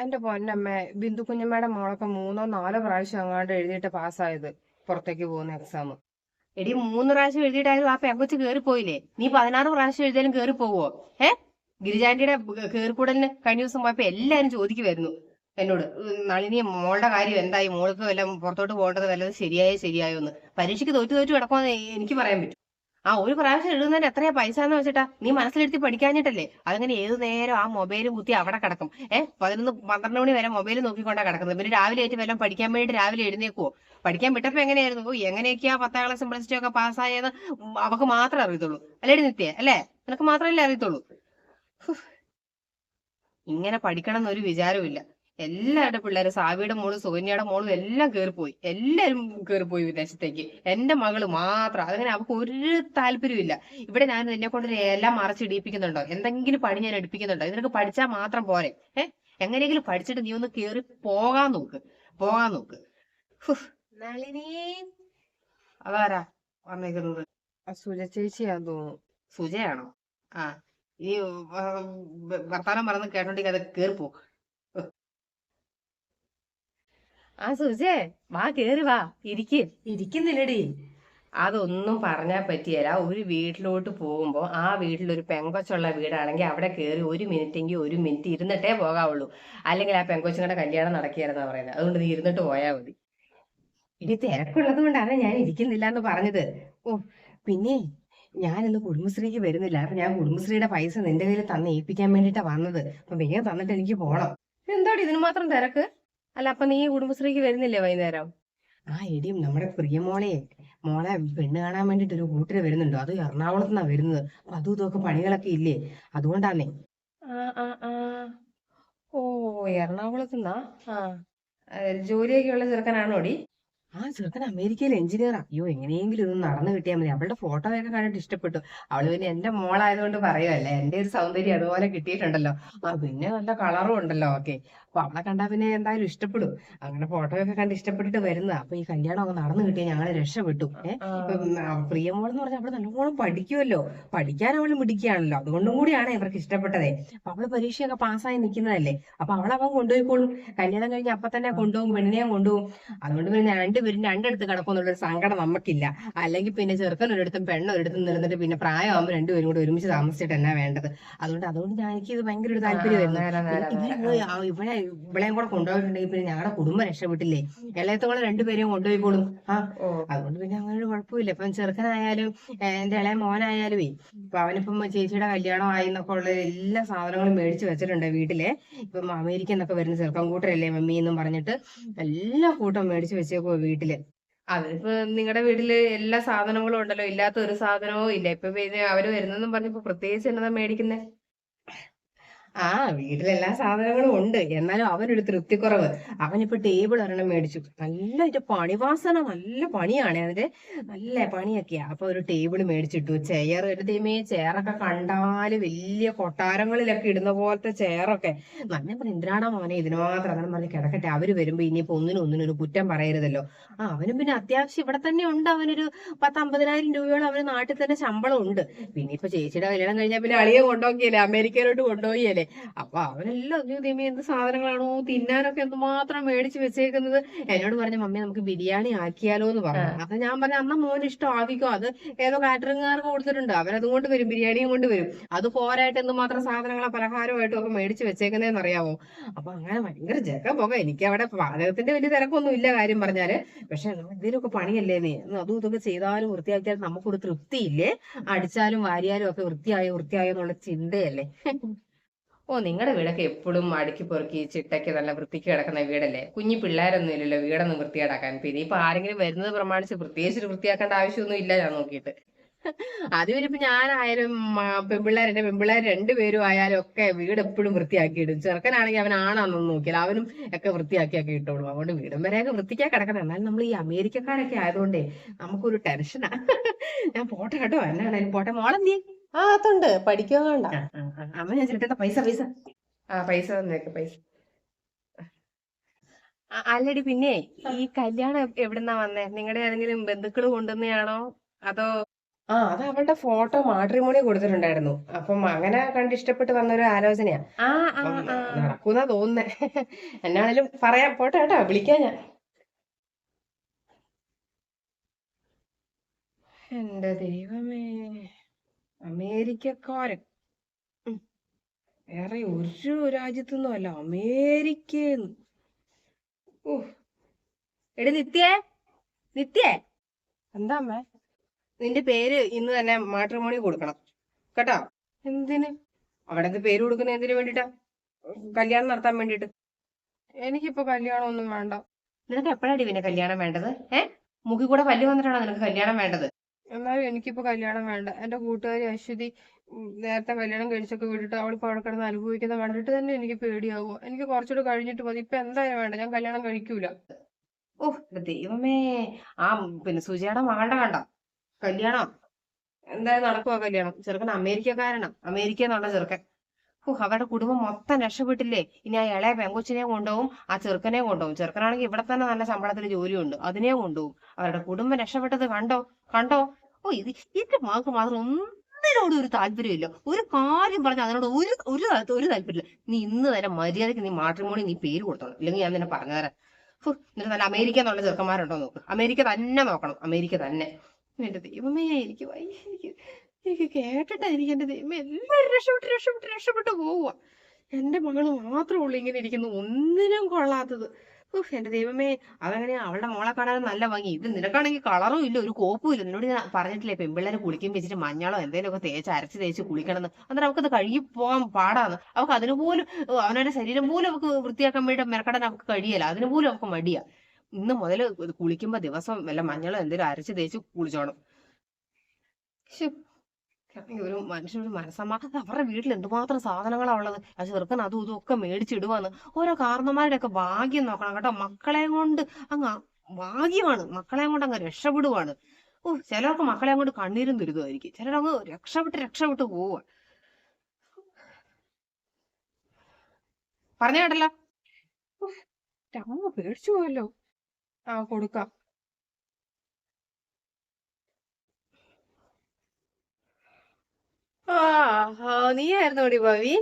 എന്റെ പൊന്നമ്മ ബിന്ദു കുഞ്ഞമ്മയുടെ മോളൊക്കെ മൂന്നോ നാലോ പ്രാവശ്യം അങ്ങാണ്ട് എഴുതിയിട്ട് പാസ്സായത് പുറത്തേക്ക് പോകുന്ന എക്സാം എടി മൂന്ന് പ്രാവശ്യം എഴുതിയിട്ടായാലും ആ പെങ്കൊച്ച് കേറി പോയില്ലേ നീ പതിനാറ് പ്രാവശ്യം എഴുതിയാലും കേറി പോവോ ഏ ഗിരിജാന്റിയുടെ കേറിക്കൂടലിന് കഴിഞ്ഞ ദിവസം പോയപ്പോ എല്ലാരും ചോദിക്കുമായിരുന്നു എന്നോട്. നളിനി മോളുടെ കാര്യം എന്തായി? മോൾക്ക് വല്ല പുറത്തോട്ട് പോകേണ്ടത് വല്ലതും ശരിയായോ ശരിയായോ എന്ന് പരീക്ഷയ്ക്ക് തോറ്റു തോറ്റു കിടക്കുമെന്ന് എനിക്ക് പറയാൻ പറ്റും. ആ ഒരു പ്രാവശ്യം എഴുതുന്നതിന് എത്രയാ പൈസ എന്ന് വെച്ചിട്ടാ? നീ മനസ്സിലെടുത്തി പഠിക്കാഞ്ഞിട്ടല്ലേ? അതങ്ങനെ ഏത് നേരം ആ മൊബൈൽ കുത്തി അവിടെ കിടക്കും. ഏഹ് പതിനൊന്ന് പന്ത്രണ്ട് മണി വരെ മൊബൈൽ നോക്കിക്കൊണ്ടാ കിടക്കുന്നത്. പിന്നെ രാവിലെ ആയിട്ട് വല്ലതും പഠിക്കാൻ വേണ്ടി രാവിലെ എഴുന്നേക്കുവോ? പഠിക്കാൻ വിട്ടപ്പോ എങ്ങനെയായിരുന്നു? ഓ എങ്ങനെയൊക്കെയാ പത്താം ക്ലാസ് പ്ലസ് ടു ഒക്കെ പാസ്സായത് അവക്ക് മാത്രമേ അറിയത്തുള്ളൂ. അല്ലേ നിത്യ? അല്ലേ? നിനക്ക് മാത്രമല്ലേ അറിയത്തുള്ളൂ? ഇങ്ങനെ പഠിക്കണം എന്നൊരു വിചാരമില്ല എല്ലാവരുടെ പിള്ളേരും സാവിയുടെ മോളും സുകന്യയുടെ മോളും എല്ലാം കേറിപ്പോയി. എല്ലാരും കേറിപ്പോയി വിദേശത്തേക്ക്. എന്റെ മകൾ മാത്രം. അതങ്ങനെ അവൾക്ക് ഒരു താല്പര്യമില്ല ഇവിടെ ഞാൻ എന്നെ കൊണ്ട് എല്ലാം മറച്ച് ഇടിപ്പിക്കുന്നുണ്ടോ എന്തെങ്കിലും പണി ഞാൻ എടുപ്പിക്കുന്നുണ്ടോ? ഇതിനൊക്കെ പഠിച്ചാൽ മാത്രം പോരെ. ഏ? എങ്ങനെയെങ്കിലും പഠിച്ചിട്ട് നീ ഒന്ന് കേറി പോകാൻ നോക്ക്. പോകാൻ നോക്ക്. അതാരാ വന്നേക്കുന്നത്? സുജ ചേച്ചിയാന്ന് തോന്നുന്നു. സുജയാണോ? ആ. ഈ വർത്താനം പറഞ്ഞ് കേട്ടോണ്ടെങ്കിൽ അത് കേറിപ്പോ. ആ സുജേ വാ കേറി വാ ഇരിക്ക്. ഇരിക്കുന്നില്ലടി. അതൊന്നും പറഞ്ഞാൽ പറ്റിയല്ല ഒരു വീട്ടിലോട്ട് പോകുമ്പോൾ ആ വീട്ടിലൊരു പെങ്കൊച്ചുള്ള വീടാണെങ്കിൽ അവിടെ കയറി ഒരു മിനിറ്റ് മിനിറ്റെങ്കിൽ ഒരു മിനിറ്റ് ഇരുന്നിട്ടേ പോകാവുള്ളൂ. അല്ലെങ്കിൽ ആ പെങ്കൊച്ചുങ്ങളുടെ കല്യാണം നടക്കുകയാണെന്നാ പറയുന്നത് അതുകൊണ്ട് നീ ഇരുന്നിട്ട് പോയാൽ മതി. ഇനി തിരക്കുള്ളത് കൊണ്ടാണ് ഞാൻ ഇരിക്കുന്നില്ല എന്ന് പറഞ്ഞത്. ഓ പിന്നെ ഞാനിന്ന് കുടുംബശ്രീക്ക് വരുന്നില്ല. അപ്പൊ ഞാൻ കുടുംബശ്രീയുടെ പൈസ നിന്റെ കയ്യിൽ തന്ന് ഏൽപ്പിക്കാൻ വേണ്ടിട്ടാ വന്നത്. അപ്പൊ വേഗം തന്നിട്ട് എനിക്ക് പോണം. എന്താടി ഇതിന് മാത്രം തിരക്ക്? അല്ല അപ്പൊ നീ കുടുംബശ്രീക്ക് വരുന്നില്ലേ വൈകുന്നേരം? ആ എടിയും നമ്മുടെ പ്രിയമോളെ മോളെ. പെണ്ണ് കാണാൻ വേണ്ടിട്ട് ഒരു കൂട്ടര് വരുന്നുണ്ടോ. അത് എറണാകുളത്ത് നിന്നാ വരുന്നത്. അപ്പൊ അതും ഇതൊക്കെ പണികളൊക്കെ ഇല്ലേ? അതുകൊണ്ടാന്നേ. ഓ എറണാകുളത്ത് നിന്നാ ആ ജോലിയൊക്കെ ഉള്ള ചെറുക്കനാണോടി ആ ചെറുക്കൻ അമേരിക്കയിൽ എഞ്ചിനീയറാ. അയ്യോ എങ്ങനെയെങ്കിലും ഇതൊന്ന് നടന്നു കിട്ടിയാൽ മതി. അവളുടെ ഫോട്ടോയൊക്കെ കണ്ടിട്ട് ഇഷ്ടപ്പെട്ടു. അവൾ പിന്നെ എന്റെ മോളായതുകൊണ്ട് പറയുമല്ലേ എന്റെ ഒരു സൗന്ദര്യം അതുപോലെ കിട്ടിയിട്ടുണ്ടല്ലോ. ആ പിന്നെ നല്ല കളറും ഉണ്ടല്ലോ ഓക്കെ അപ്പൊ അവളെ കണ്ടാ പിന്നെ എന്തായാലും ഇഷ്ടപ്പെടും. അങ്ങനെ ഫോട്ടോ ഒക്കെ കണ്ട് ഇഷ്ടപ്പെട്ടിട്ട് വരുന്നതാ. അപ്പൊ ഈ കല്യാണം ഒക്കെ നടന്നു കിട്ടിയ ഞങ്ങളെ രക്ഷപ്പെട്ടു. ഏഹ് പ്രിയമോൾ എന്ന് പറഞ്ഞാൽ അവൾ നല്ലോണം പഠിക്കുമല്ലോ പഠിക്കാൻ അവൾ മിടിക്കുകയാണല്ലോ അതുകൊണ്ടും കൂടിയാണ് ഇവർക്ക് ഇഷ്ടപ്പെട്ടതേ. അപ്പൊ അവൾ പരീക്ഷയൊക്കെ പാസ്സായി നിൽക്കുന്നതല്ലേ അപ്പൊ അവളവൻ കൊണ്ടുപോയിക്കോളും. കല്യാണം കഴിഞ്ഞ അപ്പൊ തന്നെ കൊണ്ടുപോകും പെണ്ണിനെയും കൊണ്ടുപോകും. അതുകൊണ്ട് പിന്നെ രണ്ടുപേരും രണ്ടിടത്ത് കിടക്കുമെന്നുള്ളൊരു സങ്കടം നമുക്കില്ല. അല്ലെങ്കിൽ പിന്നെ ചെറുക്കൻ ഒരിടത്തും പെണ്ണ് ഒരിടത്തും നിന്നിട്ട് പിന്നെ പ്രായമാകുമ്പോൾ രണ്ടുപേരും കൂടെ ഒരുമിച്ച് താമസിച്ചിട്ട് എന്നാ വേണ്ടത്? അതുകൊണ്ട് അതുകൊണ്ട് ഞാൻ എനിക്ക് ഇത് ഭയങ്കര ഒരു താല്പര്യമായിരുന്നു. ഇവർ ഇവിടെ ഇവളെയും കൂടെ കൊണ്ടുപോയിട്ടുണ്ടെങ്കിൽ പിന്നെ ഞങ്ങളുടെ കുടുംബം രക്ഷപ്പെട്ടില്ലേ? ഇളയത്തോളം രണ്ടുപേരെയും കൊണ്ടുപോയിക്കോളും. ആ അതുകൊണ്ട് പിന്നെ അങ്ങനെ ഒരു കുഴപ്പമില്ല. ഇപ്പം ചെറുക്കനായാലും എന്റെ ഇളയ മോനായാലുമേ ഇപ്പൊ അവനിപ്പം ചേച്ചിയുടെ കല്യാണം ആയി എന്നൊക്കെ ഉള്ള എല്ലാ സാധനങ്ങളും മേടിച്ചു വെച്ചിട്ടുണ്ട് വീട്ടിലെ. ഇപ്പം അമേരിക്ക എന്നൊക്കെ വരുന്ന ചെറുക്കൻ കൂട്ടരല്ലേ മമ്മി എന്നും പറഞ്ഞിട്ട് എല്ലാ കൂട്ടം മേടിച്ചു വെച്ചേക്കോ വീട്ടിൽ. അതിപ്പോ നിങ്ങളുടെ വീട്ടിൽ എല്ലാ സാധനങ്ങളും ഉണ്ടല്ലോ. ഇല്ലാത്ത ഒരു സാധനവും ഇല്ല. ഇപ്പൊ അവർ വരുന്നെന്നും പറഞ്ഞപ്പോ പ്രത്യേകിച്ച് എന്നതാ മേടിക്കുന്നേ? ആ വീട്ടിലെല്ലാ സാധനങ്ങളും ഉണ്ട്. എന്നാലും അവനൊരു തൃപ്തിക്കുറവ്. അവനിപ്പോ ടേബിൾ ഒരെണ്ണം മേടിച്ചു. നല്ല ഒരു പണിവാസന നല്ല പണിയാണ് അതിന്റെ. നല്ല പണിയൊക്കെയാ. അപ്പൊ ഒരു ടേബിൾ മേടിച്ചിട്ടു. ചെയർ ഒരു ദൈവമേ ചെയറൊക്കെ കണ്ടാൽ വലിയ കൊട്ടാരങ്ങളിലൊക്കെ ഇടുന്ന പോലത്തെ ചെയറൊക്കെ നല്ല എന്തിനാണോ മോനെ ഇതിന് മാത്രം അങ്ങനെ പറഞ്ഞ് കിടക്കട്ടെ. അവർ വരുമ്പോ ഇനിയിപ്പോ ഒന്നിനും ഒന്നിനും ഒരു കുറ്റം പറയരുതല്ലോ. ആ അവനും പിന്നെ അത്യാവശ്യം ഇവിടെ തന്നെ ഉണ്ട്. അവനൊരു പത്ത് അമ്പതിനായിരം രൂപയോളം അവന് നാട്ടിൽ തന്നെ ശമ്പളം ഉണ്ട് പിന്നെ ഇപ്പൊ ചേച്ചിയുടെ കല്യാണം കഴിഞ്ഞാൽ പിന്നെ അളിയെ കൊണ്ടുപോക്കിയല്ലേ? അമേരിക്കയിലോട്ട് കൊണ്ടുപോയല്ലേ അപ്പൊ അവനെല്ലാം അയ്യോ ദൈവമേ എന്ത് സാധനങ്ങളാണോ? തിന്നാനൊക്കെ എന്തുമാത്രം മേടിച്ച് വെച്ചേക്കുന്നത്? എന്നോട് പറഞ്ഞ മമ്മി നമുക്ക് ബിരിയാണി ആക്കിയാലോ എന്ന് പറഞ്ഞു അപ്പൊ ഞാൻ പറഞ്ഞ അന്ന മോന് ഇഷ്ടം ആവിക്കോ? അത് ഏതോ കാറ്ററിംഗുകാർക്ക് കൊടുത്തിട്ടുണ്ട്. അവരത് കൊണ്ട് വരും ബിരിയാണിയും കൊണ്ട് വരും. അത് പോരായിട്ട് എന്തുമാത്രം സാധനങ്ങളെ പലഹാരമായിട്ടും ഒക്കെ മേടിച്ച് വെച്ചേക്കുന്നതെന്ന് അറിയാമോ അപ്പൊ അങ്ങനെ ഭയങ്കര ജഗ പോക എനിക്ക് അവിടെ പാചകത്തിന്റെ വലിയ തിരക്കൊന്നും ഇല്ല കാര്യം പറഞ്ഞാൽ. പക്ഷെ എന്തെങ്കിലുമൊക്കെ പണിയല്ലേ നീ അതും ഇതൊക്കെ ചെയ്താലും വൃത്തിയാക്കിയാലും നമുക്കൊരു തൃപ്തിയില്ലേ? അടിച്ചാലും വാരിയാലും ഒക്കെ വൃത്തിയായോ വൃത്തിയായോ എന്നുള്ള ചിന്തയല്ലേ? ഓ നിങ്ങളുടെ വീടൊക്കെ എപ്പോഴും അടുക്കി പെറുക്കി ചിട്ടയ്ക്ക് നല്ല വൃത്തിക്ക് കിടക്കുന്ന വീടല്ലേ? കുഞ്ഞു പിള്ളേരൊന്നും ഇല്ലല്ലോ വീടൊന്നും വൃത്തിയാടാക്കാൻ പിന്നെ ഇപ്പൊ ആരെങ്കിലും വരുന്നത് പ്രമാണിച്ച് പ്രത്യേകിച്ച് വൃത്തിയാക്കേണ്ട ആവശ്യമൊന്നും ഇല്ല ഞാൻ നോക്കിയിട്ട്. അത് വരുമ്പോ ഞാനായാലും പെൺപിള്ളേർ എന്റെ പെൺപിള്ളേർ രണ്ടുപേരും ആയാലും ഒക്കെ വീട് എപ്പോഴും വൃത്തിയാക്കിയിടും. ചെറുക്കനാണെങ്കിൽ അവൻ ആണാന്നൊന്നും നോക്കിയില്ല അവനും ഒക്കെ വൃത്തിയാക്കിയാക്കി ഇട്ടോളും. അതുകൊണ്ട് വീടും വരെയൊക്കെ വൃത്തിക്കാ കിടക്കണം. എന്നാലും നമ്മൾ ഈ അമേരിക്കക്കാരൊക്കെ ആയതുകൊണ്ടേ നമുക്കൊരു ടെൻഷനാ. ഞാൻ പോട്ടെ കേട്ടോ. എന്നാണ് പോട്ടെ. മോളെന്തിയെ? ആ അതുണ്ട്. പഠിക്കുക വേണ്ട. അമ്മ ഞാൻ പൈസ പൈസ. ആ പൈസ തന്നേക്ക് പൈസ. അല്ലടി പിന്നെ ഈ കല്യാണം എവ്- എവിടുന്നാ വന്നേ? നിങ്ങളുടെ ഏതെങ്കിലും ബന്ധുക്കൾ കൊണ്ടുവന്നെയാണോ? അതോ? ആ അത് അവളുടെ ഫോട്ടോ മാട്രിമോണി കൊടുത്തിട്ടുണ്ടായിരുന്നു. അപ്പം അങ്ങനെ കണ്ട് ഇഷ്ടപ്പെട്ട് വന്ന ഒരു ആലോചനയാ നടക്കൂന്നാ തോന്നുന്നേ. എന്നാണേലും പറയാം. പോട്ടെ കേട്ടോ വിളിക്കാം ഞാൻ. എന്റെ ദൈവമേ. അമേരിക്കക്കാരൻ. വേറെ ഒരു രാജ്യത്തുനിന്നും അല്ല അമേരിക്കന്ന്. ഓ. എടി നിത്യേ നിത്യേ. എന്താ അമ്മേ? നിന്റെ പേര് ഇന്ന് തന്നെ മാട്രിമോണി കൊടുക്കണം കേട്ടോ? എന്തിന്? അവിടെ പേര് കൊടുക്കുന്ന എന്തിനു വേണ്ടിട്ടാ? കല്യാണം നടത്താൻ വേണ്ടിട്ട് എനിക്കിപ്പോ കല്യാണം ഒന്നും വേണ്ട. നിനക്ക് എപ്പോഴാടി പിന്നെ കല്യാണം വേണ്ടത്? ഏ? മുഖി കൂടെ പല്ല് വന്നിട്ടാണോ നിനക്ക് കല്യാണം വേണ്ടത്? എന്നാലും എനിക്കിപ്പോ കല്യാണം വേണ്ട. എന്റെ കൂട്ടുകാരി അശ്വതി നേരത്തെ കല്യാണം കഴിച്ചൊക്കെ വിട്ടിട്ട് അവളിപ്പോ അവിടെ കിടന്ന് അനുഭവിക്കുന്ന കണ്ടിട്ട് തന്നെ എനിക്ക് പേടിയാവും. എനിക്ക് കുറച്ചുകൂടെ കഴിഞ്ഞിട്ട് മതി. ഇപ്പൊ എന്തായാലും വേണ്ട. ഞാൻ കല്യാണം കഴിക്കൂല. ഓ ദൈവമേ. ആ പിന്നെ സുജയുടെ മകളുടെ കണ്ട കല്യാണം. എന്തായാലും നടക്കുവാ കല്യാണം. ചെറുക്കൻ അമേരിക്കക്കാരനാ. അമേരിക്ക എന്നുള്ള ചെറുക്കൻ. അവരുടെ കുടുംബം മൊത്തം രക്ഷപ്പെട്ടില്ലേ? ഇനി ആ ഇളയ പെങ്കൊച്ചിനെ കൊണ്ടുപോകും ആ ചെറുക്കനെ കൊണ്ടുപോകും. ചെറുക്കനാണെങ്കിൽ ഇവിടെ തന്നെ നല്ല ശമ്പളത്തിൽ ജോലിയുണ്ട് അതിനെ കൊണ്ടുപോകും. അവരുടെ കുടുംബം രക്ഷപ്പെട്ടത് കണ്ടോ? കണ്ടോ? ഓ ഇത് എന്റെ മകൾക്ക് മാത്രം ഒന്നിനോടും ഒരു താല്പര്യമില്ല ഒരു കാര്യം പറഞ്ഞാൽ അതിനോട് ഒരു ഒരു ഒരു താല്പര്യമില്ല. നീ ഇന്ന് തന്നെ മര്യാദയ്ക്ക് നീ മാട്രിമോണി നീ പേര് കൊടുത്തോളൂ. ഇല്ലെങ്കിൽ ഞാൻ നിന്നെ പറഞ്ഞുതരാം. ഫു എന്നിട്ട് നല്ല അമേരിക്ക എന്നുള്ള ചെറുക്കന്മാരുണ്ടോ നോക്ക്. അമേരിക്ക തന്നെ നോക്കണം. അമേരിക്ക തന്നെ. എന്റെ ദൈവമേ എനിക്ക് വയ്യ എനിക്ക് കേട്ടിട്ടാ എനിക്ക് എന്റെ ദൈവം എല്ലാവരും രക്ഷപ്പെട്ട് രക്ഷപ്പെട്ട് രക്ഷപ്പെട്ട് പോവുക എന്റെ മകൾ മാത്രമേ ഉള്ളൂ ഇങ്ങനെ ഇരിക്കുന്നു. ഒന്നിനും കൊള്ളാത്തത്. ഉഫ്, എന്റെ ദൈവമേ അതങ്ങനെ അവളുടെ മോളെ കാണാൻ നല്ല ഭംഗി. ഇത് നിനക്കാണെങ്കിൽ കളറും ഇല്ല ഒരു കോപ്പും ഇല്ല. നിന്നോട് ഞാൻ പറഞ്ഞിട്ടില്ലേ പെൺപിള്ളേരെ കുളിക്കും വെച്ചിട്ട് മഞ്ഞളോ എന്തെങ്കിലുമൊക്കെ തേച്ച് അരച്ച് തേച്ച് കുളിക്കണമെന്ന് അന്നേരം അവക്കത് കഴുകി പോകാൻ പാടാന്ന്. അവക്ക് അതിന് പോലും അവനവന്റെ ശരീരം പോലും അവൾക്ക് വൃത്തിയാക്കാൻ വേണ്ടി മെനക്കെടാൻ അവൾക്ക് കഴിയല്ല. അതിന് പോലും അവൾക്ക് മടിയാ. ഇന്ന് മുതൽ കുളിക്കുമ്പോ ദിവസം വല്ല മഞ്ഞളോ എന്തെങ്കിലും അരച്ച് തേച്ച് കുളിച്ചോണം. ഒരു മനുഷ്യനൊരു മനസ്സമാധാനം. അവരുടെ വീട്ടിൽ എന്തുമാത്രം സാധനങ്ങളാ ഉള്ളത്? ആ ചെറുക്കൻ അതും ഇതും ഒക്കെ മേടിച്ചിടുവാന്ന് ഓരോ കാരണന്മാരുടെ ഒക്കെ ഭാഗ്യം നോക്കണം. കേട്ടോ മക്കളെ കൊണ്ട് അങ്ങ് ഭാഗ്യമാണ്. മക്കളെ കൊണ്ട് അങ്ങ് രക്ഷപ്പെടുവാണ്. ഓ ചിലർക്ക് മക്കളെ കൊണ്ട് കണ്ണീരും ദുരിതമായിരിക്കും ചിലരങ്ങ് രക്ഷപ്പെട്ട് രക്ഷപ്പെട്ട് പോവുക പറഞ്ഞ കേട്ടല്ലോ? അമ്മ പേടിച്ചു പോയല്ലോ. ആ കൊടുക്കാം ആ ആ, നീയായിരുന്നു ഭവി?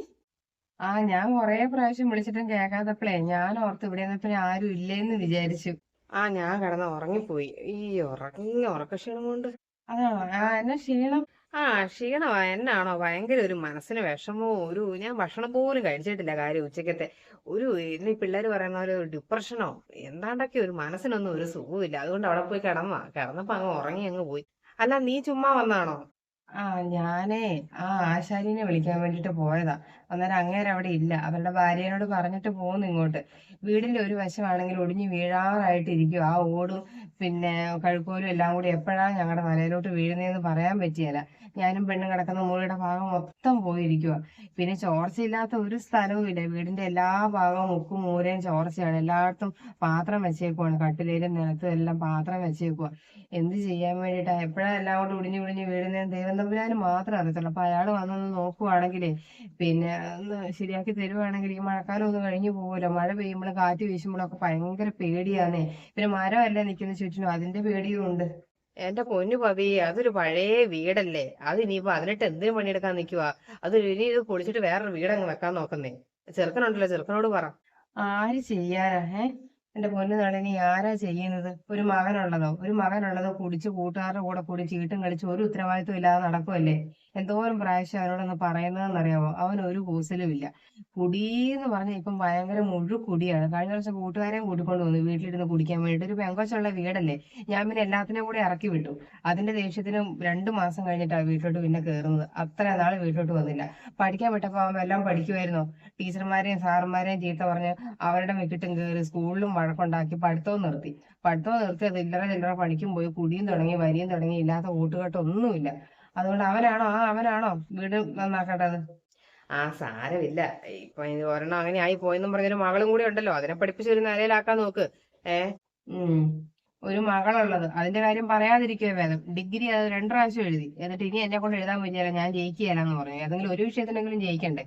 ആ ഞാൻ കൊറേ പ്രാവശ്യം വിളിച്ചിട്ടും കേൾക്കാത്തപ്പോഴേ ഞാൻ ഓർത്ത് ഇവിടെ നിന്നപ്പോ ആരും ഇല്ലേന്ന് വിചാരിച്ചു. ആ ഞാൻ കിടന്ന് ഉറങ്ങിപ്പോയി. ഈ ഉറങ്ങി ഉറക്കക്ഷീണം കൊണ്ട്. അതാണോ? ആ എന്നാ ക്ഷീണം? ആ ക്ഷീണമാ. എന്നാണോ? ഭയങ്കര ഒരു മനസ്സിന് വിഷമവും ഒരു ഞാൻ ഭക്ഷണം പോലും കഴിച്ചിട്ടില്ല കാര്യം ഉച്ചക്കത്തെ. ഒരു ഇന്ന് ഈ പിള്ളേര് പറയുന്ന ഒരു ഡിപ്രഷനോ എന്താണ്ടൊക്കെ ഒരു മനസ്സിനൊന്നും ഒരു സുഖമില്ല അതുകൊണ്ട് അവിടെ പോയി കിടന്നതാ. കിടന്നപ്പോ അങ്ങ് ഉറങ്ങി അങ്ങ് പോയി. അല്ല നീ ചുമ്മാ വന്നാണോ? ആ ഞാനേ ആ ആശാരിനെ വിളിക്കാൻ വേണ്ടിട്ട് പോയതാ. അന്നേരം അങ്ങേര് അവിടെ ഇല്ല. അവരുടെ ഭാര്യയോട് പറഞ്ഞിട്ട് പോന്നു ഇങ്ങോട്ട്. വീടിന്റെ ഒരു വശമാണെങ്കിൽ ഒടിഞ്ഞു വീഴാറായിട്ട് ഇരിക്കും ആ ഓടും പിന്നെ കഴുക്കോലും എല്ലാം കൂടി എപ്പോഴാ ഞങ്ങളുടെ തലയിലോട്ട് വീഴുന്നതെന്ന് പറയാൻ പറ്റിയല്ല ഞാനും പെണ്ണും കിടക്കുന്ന മുറിയുടെ ഭാഗം മൊത്തം പോയിരിക്കുക പിന്നെ ചോർച്ചയില്ലാത്ത ഒരു സ്ഥലവും ഇല്ല. വീടിന്റെ എല്ലാ ഭാഗവും മുക്കും മൂലയും ചോർച്ചയാണ്. എല്ലായിടത്തും പാത്രം വെച്ചേക്കുവാണ്. കട്ടിലേലും നിലത്തും എല്ലാം പാത്രം വെച്ചേക്കുക എന്ത് ചെയ്യാൻ വേണ്ടിയിട്ടാ എപ്പോഴാ എല്ലാം കൂടി ഒടിഞ്ഞു ഒടിഞ്ഞു വീഴുന്നതെന്ന് ദൈവം തമ്പുരാന് മാത്രം അറിയത്തുള്ളൂ. അപ്പൊ അയാൾ വന്നൊന്ന് നോക്കുവാണെങ്കിലേ പിന്നെ ഒന്ന് ശരിയാക്കി തരുവാണെങ്കിൽ ഈ മഴക്കാലം ഒന്ന് കഴിഞ്ഞു പോകുമല്ലോ മഴ പെയ്യുമ്പോഴും കാറ്റ് വീശുമ്പോഴൊക്കെ ഭയങ്കര പേടിയാന്നേ. പിന്നെ മരമല്ലേ നിൽക്കുന്ന ചുറ്റിനും അതിന്റെ പേടിയും ഉണ്ട്. എന്റെ പൊന്നു പവി അതൊരു പഴയ വീടല്ലേ? അത് ഇനിയിപ്പോ അതിനിട്ട് എന്തിനു പണിയെടുക്കാൻ നിൽക്കുക അത് ഇനി ഇത് പൊളിച്ചിട്ട് വേറൊരു വീടങ്ങ് വെക്കാൻ നോക്കുന്നേ. ചെറുക്കനുണ്ടല്ലോ ചെറുക്കനോട് പറ. ആര് ചെയ്യാനാ ഏ? എന്റെ പൊന്നു നളിനി ആരാ ചെയ്യുന്നത്? ഒരു മകനുള്ളതോ? ഒരു മകനുള്ളതോ കുടിച്ച് കൂട്ടുകാരുടെ കൂടെ കൂടി ചീട്ടും കളിച്ച് ഒരു ഉത്തരവാദിത്വം ഇല്ലാതെ നടക്കുമല്ലേ എന്തോരം പ്രാവശ്യം അവനോടൊന്ന് പറയുന്നതെന്നറിയാമോ അവൻ ഒരു കൂസലും ഇല്ല. കുടീന്ന് പറഞ്ഞ ഇപ്പം ഭയങ്കര മുഴു കുടിയാണ്. കഴിഞ്ഞ വർഷം കൂട്ടുകാരെയും കൂട്ടിക്കൊണ്ട് വന്നു വീട്ടിലിരുന്ന് കുടിക്കാൻ വേണ്ടിട്ട് ഒരു പെങ്കൊച്ചുള്ള വീടല്ലേ. ഞാൻ പിന്നെ എല്ലാത്തിനെയും കൂടി ഇറക്കി വിട്ടു. അതിന്റെ ദേഷ്യത്തിന് രണ്ടു മാസം കഴിഞ്ഞിട്ടാണ് വീട്ടിലോട്ട് പിന്നെ കയറുന്നത് അത്ര നാൾ വീട്ടിലോട്ട് വന്നില്ല. പഠിക്കാൻ വിട്ടപ്പോ അവൻ എല്ലാം പഠിക്കുമായിരുന്നോ ടീച്ചർമാരെയും സാറന്മാരെയും ചീത്ത പറഞ്ഞ് അവരുടെ വിക്കിട്ടും കയറി സ്കൂളിലും വഴക്കുണ്ടാക്കി പഠിത്തവും നിർത്തി. പഠിത്തവും നിർത്തി അത് ഇല്ലറ ചില്ലറ പണിക്കും പോയി കുടിയും തുടങ്ങി വരിയും തുടങ്ങി ഇല്ലാത്ത കൂട്ടുകെട്ടൊന്നുമില്ല. അതുകൊണ്ട് അവനാണോ? ആ അവനാണോ? വീട് നന്നാക്കേണ്ടത്. ആ സാരമില്ല. ഇപ്പൊ ഒരെണ്ണം അങ്ങനെ ആയി പോയെന്നും പറഞ്ഞൊരു മകളും കൂടി ഉണ്ടല്ലോ. അതിനെ പഠിപ്പിച്ച് ഒരു നിലയിലാക്കാൻ നോക്ക്. ഏ? ഉം. ഒരു മകളുള്ളത്. അതിന്റെ കാര്യം പറയാതിരിക്കുക വേദം ഡിഗ്രി അത് രണ്ടു പ്രാവശ്യം എഴുതി. എന്നിട്ട് ഇനി എന്നെ കൊണ്ട് എഴുതാൻ പറ്റിയാലോ? ഞാൻ ജയിക്കുകയില്ലെന്ന് പറഞ്ഞു. ഏതെങ്കിലും ഒരു വിഷയത്തിനെങ്കിലും ജയിക്കണ്ടേ?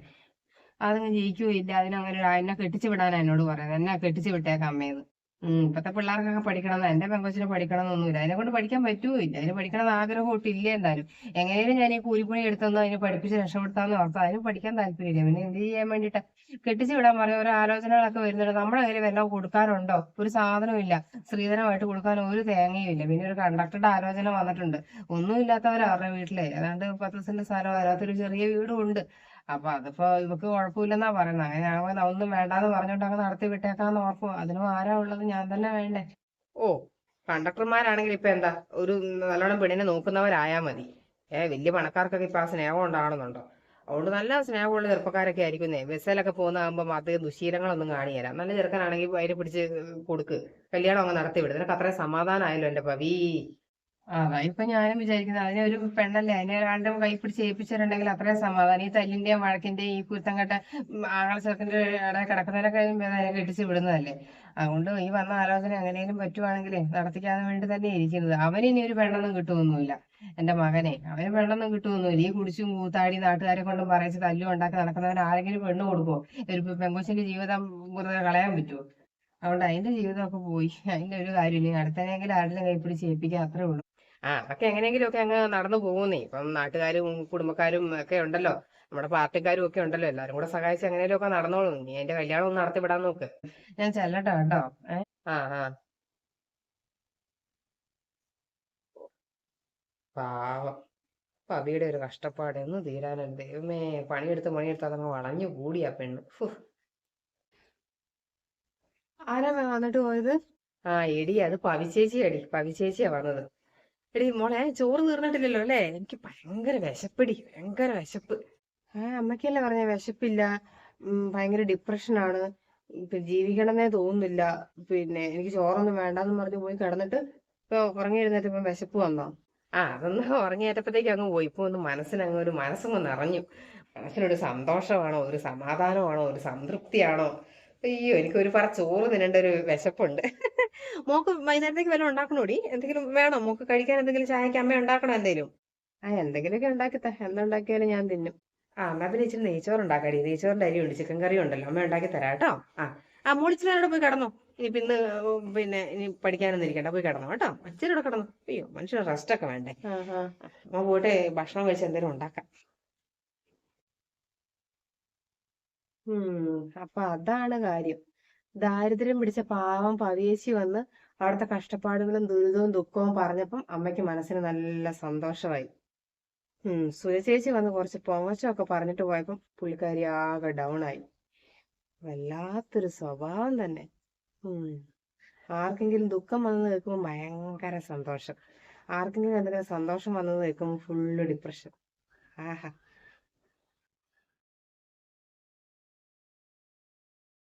അതങ്ങ് ജയിക്കുകയില്ല അതിനങ്ങനെ എന്നെ കെട്ടിച്ചു വിടാനാ എന്നോട് പറയുന്നത്. എന്നെ കെട്ടിച്ചു വിട്ടേക്കാം അമ്മേന്ന്. ഉം ഇപ്പത്തെ പിള്ളേർക്കൊക്കെ പഠിക്കണം എന്റെ പെങ്കൊച്ചിന് പഠിക്കണം എന്നൊന്നുമില്ല അതിനെ കൊണ്ട് പഠിക്കാൻ പറ്റൂല്ല. അതിന് പഠിക്കണം എന്ന് ആഗ്രഹം ഒട്ടും ഇല്ല എന്തായാലും എങ്ങനെയും ഞാൻ ഈ കൂലിപ്പണി എടുത്തെന്ന് അതിനെ പഠിപ്പിച്ച് രക്ഷപ്പെടുത്താന്ന് ഓർത്ത. അതിന് പഠിക്കാൻ താല്പര്യമില്ല. പിന്നെ എന്ത് ചെയ്യാൻ വേണ്ടിട്ട്? കെട്ടിച്ചു വിടാൻ പറയും. ഓരോ ആലോചനകളൊക്കെ വരുന്നുണ്ട്. നമ്മുടെ കയ്യിൽ വല്ലതും കൊടുക്കാനുണ്ടോ? ഒരു സാധനവും ഇല്ല സ്ത്രീധനമായിട്ട് കൊടുക്കാൻ ഒരു തേങ്ങയും ഇല്ല പിന്നെ ഒരു കണ്ടക്ടറുടെ ആലോചന വന്നിട്ടുണ്ട്. ഒന്നും ഇല്ലാത്തവരാ അവരുടെ വീട്ടിലെ. ഏതാണ്ട് പത്ത് സെന്റ് സ്ഥലം അതിനകത്തൊരു ചെറിയ വീടും ഉണ്ട്. അപ്പൊ അതിപ്പോ ഇവക്ക് കുഴപ്പമില്ലെന്നാ പറയുന്നത് അങ്ങനെ ആവുമ്പോ ഒന്നും വേണ്ടാന്ന് പറഞ്ഞോണ്ട് അങ്ങ് നടത്തി വിട്ടേക്കാന്ന് ഓർക്കും അതിനും ആരാ ഉള്ളത്? ഞാൻ തന്നെ വേണ്ടേ. ഓ കണ്ടക്ടർമാരാണെങ്കിൽ ഇപ്പൊ എന്താ? ഒരു നല്ലോണം പെണ്ണിനെ നോക്കുന്നവരായാ മതി. ഏ വലിയ പണക്കാർക്കൊക്കെ ഇപ്പൊ ആ സ്നേഹം ഉണ്ടാകണമെന്നുണ്ടോ? അതുകൊണ്ട് നല്ല സ്നേഹമുള്ള ചെറുപ്പക്കാരൊക്കെ ആയിരിക്കുന്നേ. ബസ്സിലൊക്കെ പോകുന്നതാകുമ്പോൾ അത് ദുശീലങ്ങളൊന്നും കാണിയല്ല നല്ല ചെറുക്കനാണെങ്കിൽ അതിനെ പിടിച്ച് കൊടുക്ക്. കല്യാണം അങ്ങ് നടത്തി വിടും. നിനക്ക് അത്രയും സമാധാനമായല്ലോ എന്റെ പവി. അതാ ഇപ്പോ ഞാനും വിചാരിക്കുന്നത് അതിനെ ഒരു പെണ്ണല്ലേ? അതിനെ ഒരാളുടെ കൈ പിടിച്ച് ഏൽപ്പിച്ചിട്ടുണ്ടെങ്കിൽ അത്രയും സമാധാനം. ഈ തല്ലിന്റെയും വഴക്കിന്റെയും ഈ കുരുത്തം കെട്ട ആങ്ങള ചെറുക്കന്റെ ഇടയിൽ കിടക്കുന്നതിനൊക്കെയും അതിനെ കെട്ടിച്ച് വിടുന്നതല്ലേ? അതുകൊണ്ട് ഈ വന്ന ആലോചന എങ്ങനെയും പറ്റുവാണെങ്കിലേ നടത്തിക്കാൻ വേണ്ടി തന്നെ ഇരിക്കുന്നത്. അവന് ഇനി ഒരു പെണ്ണൊന്നും കിട്ടുമൊന്നുമില്ല എന്റെ മകനെ അവന് പെണ്ണൊന്നും കിട്ടുമൊന്നുമില്ല ഈ കുടിച്ചും കൂത്താടി നാട്ടുകാരെ കൊണ്ടും പറയിച്ച് തല്ലും ഉണ്ടാക്കി നടക്കുന്നവന് ആരെങ്കിലും പെണ്ണ് കൊടുക്കുമോ ഒരു പെങ്കൊച്ചിന്റെ ജീവിതം വെറുതെ കളയാൻ പറ്റുമോ അതുകൊണ്ട് അതിന്റെ ജീവിതമൊക്കെ പോയി. അതിന്റെ ഒരു കാര്യമില്ല അടുത്തനെങ്കിലും ആരുടെ കൈ പിടിച്ച് ഏൽപ്പിക്കാൻ അത്രേ ഉള്ളൂ. ആ അതൊക്കെ എങ്ങനെയെങ്കിലും ഒക്കെ അങ്ങ് നടന്നു പോകുന്നേ. ഇപ്പം നാട്ടുകാരും കുടുംബക്കാരും ഒക്കെ ഉണ്ടല്ലോ. നമ്മുടെ പാർട്ടിക്കാരും ഒക്കെ ഉണ്ടല്ലോ. എല്ലാരും കൂടെ സഹായിച്ച് എങ്ങനെയും ഒക്കെ നടന്നോളൂ. നീ എന്റെ കല്യാണം ഒന്ന് നടത്തി വിടാൻ നോക്ക്. ഞാൻ ചെല്ലട്ടോ കേട്ടോ? ആ ആ. പാവം. പവിയുടെ ഒരു കഷ്ടപ്പാട്. ഒന്ന് തീരാനുണ്ട് ദൈവമേ. പണിയെടുത്ത് പണിയെടുത്ത് അതങ്ങ് വളഞ്ഞു കൂടിയാ പെണ്ണ്. ആരാ വന്നിട്ട് പോയത്? ആ എടി അത് പവിച്ചേച്ചി എടി പവിച്ചേച്ചിയാ വന്നത്. എടി മോളെ ചോറ് തീർന്നിട്ടില്ലല്ലോ അല്ലേ? എനിക്ക് ഭയങ്കര വിശപ്പടി ഭയങ്കര വിശപ്പ്. ആ അമ്മയ്ക്കല്ലേ പറഞ്ഞ വിശപ്പില്ല ഭയങ്കര ഡിപ്രഷനാണ് ഇപ്പൊ ജീവിക്കണമെന്നേ തോന്നുന്നില്ല. പിന്നെ എനിക്ക് ചോറൊന്നും വേണ്ടെന്ന് പറഞ്ഞ് പോയി കിടന്നിട്ട് ഇപ്പൊ ഉറങ്ങി എഴുന്നേറ്റ് ഇപ്പൊ വിശപ്പ് വന്നോ? ആ അതൊന്ന് ഉറങ്ങിയേറ്റപ്പോഴത്തേക്ക് അങ്ങ് പോയി. ഇപ്പൊ ഒന്ന് മനസ്സിനങ്ങ് ഒരു മനസ്സങ്ങ് നിറഞ്ഞു. മനസ്സിനൊരു സന്തോഷമാണോ? ഒരു സമാധാനമാണോ? ഒരു സംതൃപ്തിയാണോ? അയ്യോ എനിക്ക് ഒരു പറ ചോറ് തിന്നേണ്ട ഒരു വിശപ്പുണ്ട്. മോക്ക് വൈകുന്നേരത്തേക്ക് വല്ലതും ഉണ്ടാക്കണോടി? എന്തെങ്കിലും വേണോ? മോക്ക് കഴിക്കാൻ എന്തെങ്കിലും ചായക്ക് അമ്മ ഉണ്ടാക്കണോ എന്തെങ്കിലും ആ എന്തെങ്കിലുമൊക്കെ ഉണ്ടാക്കിത്ത എന്തുണ്ടാക്കിയാലും ഞാൻ തിന്നും. ആ അമ്മ പിന്നെ ഇച്ചിരി നെയ്ച്ചോറ് ഉണ്ടാക്കാടി നെയ്ച്ചോറിന്റെ അരി ഉണ്ട് ചിക്കൻ കറി ഉണ്ടല്ലോ അമ്മ ഉണ്ടാക്കി തരാം കേട്ടോ. ആ ആ മോളിച്ചിരി അവിടെ പോയി കിടന്നോ. ഇനി പിന്നെ പിന്നെ ഇനി പഠിക്കാനൊന്നും ഇരിക്കണ്ട. പോയി കിടന്നോ കേട്ടോ. അച്ഛനോട് കിടന്നു. അയ്യോ മനുഷ്യന് റെസ്റ്റ് ഒക്കെ വേണ്ടേ. അമ്മ പോയിട്ട് ഭക്ഷണം കഴിച്ച് എന്തെങ്കിലും ഉണ്ടാക്കാം. ഉം. അപ്പൊ അതാണ് കാര്യം. ദാരിദ്ര്യം പിടിച്ച പാവം പവിയേച്ചി വന്ന് അവിടുത്തെ കഷ്ടപ്പാടുകളും ദുരിതവും ദുഃഖവും പറഞ്ഞപ്പം അമ്മയ്ക്ക് മനസ്സിന് നല്ല സന്തോഷമായി. ഉം. സുരചേച്ചി വന്ന് കുറച്ച് പൊങ്ങച്ചമൊക്കെ പറഞ്ഞിട്ട് പോയപ്പം പുള്ളിക്കാരി ആകെ ഡൗൺ ആയി വല്ലാത്തൊരു സ്വഭാവം തന്നെ. ഉം. ആർക്കെങ്കിലും ദുഃഖം വന്നത് കേൾക്കുമ്പോൾ ഭയങ്കര സന്തോഷം. ആർക്കെങ്കിലും എന്തെങ്കിലും സന്തോഷം വന്നത് കേൾക്കുമ്പോൾ ഫുള്ള് ഡിപ്രഷൻ. ആഹാ.